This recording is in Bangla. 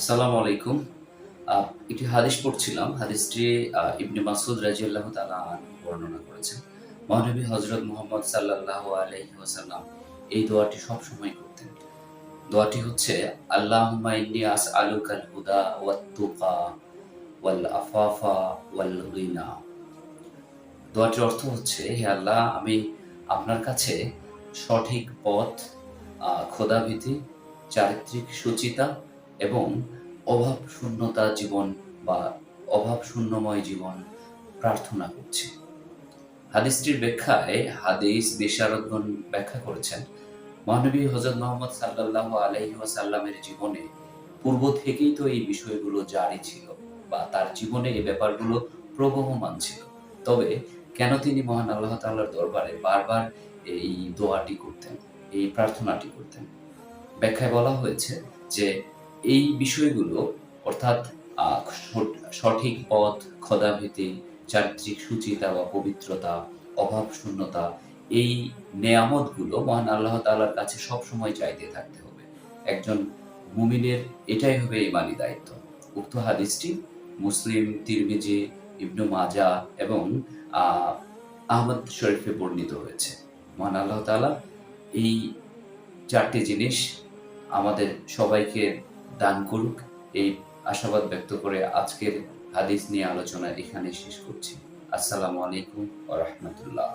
আসসালামু আলাইকুম। একটি হাদিস পড়ছিলাম। হাদিসটি ইবনে মাসুদ রাজিয়াল্লাহ তাআলা আনহু বর্ণনা করেছেন। মহানবী হজরত মুহাম্মদ আলাইহি ওয়াসাল্লাম এই দোয়াটি সব সময় করতেন। দোয়াটি হচ্ছে আসআলুকাল হুদা ওয়াল আফাফা ওয়াল দোয়াটির অর্থ হচ্ছে, হে আল্লাহ, আমি আপনার কাছে সঠিক পথ খোদাভীতি, চারিত্রিক সুচিতা এবং অভাব শূন্যতা জীবন বা অভাব শূন্যময় জীবন প্রার্থনা করছি। হাদিসটির ব্যাখ্যায় হাদিস বিশারদগণ ব্যাখ্যা করেছেন, মহানবী হজরত মোহাম্মদ সাল্লাহ আলহি ওয়াসাল্লামের জীবনে পূর্ব থেকেই তো এই বিষয়গুলো জারি ছিল বা তার জীবনে এই ব্যাপারগুলো প্রবহমান ছিল। তবে কেন তিনি মহান আল্লাহ তাল্লাহর দরবারে বারবার এই দোয়াটি করতেন, এই প্রার্থনাটি করতেন? ব্যাখ্যায় বলা হয়েছে যে এই বিষয়গুলো অর্থাৎ সঠিক পথ খদাভীতি চারিত্রিক সুচিতা বা পবিত্রতা অভাব শূন্যতা এই নেয়ামতগুলো মহান আল্লাহ তালার কাছে সব সময় চাইতে থাকতে হবে। একজন মুমিনের এটাই হবে ইমানি দায়িত্ব। উক্ত হাদিসটি মুসলিম তিরমিজি ইবনু মাজা এবং আহ, আহমদ শরীফে বর্ণিত হয়েছে। মহান আল্লাহ তাআলা এই চারটি জিনিস আমাদের সবাইকে দান করুক, এই আশাবাদ ব্যক্ত করে আজকের হাদিস নিয়ে আলোচনা এখানে শেষ করছি। আসসালামু আলাইকুম ও রাহমাতুল্লাহ।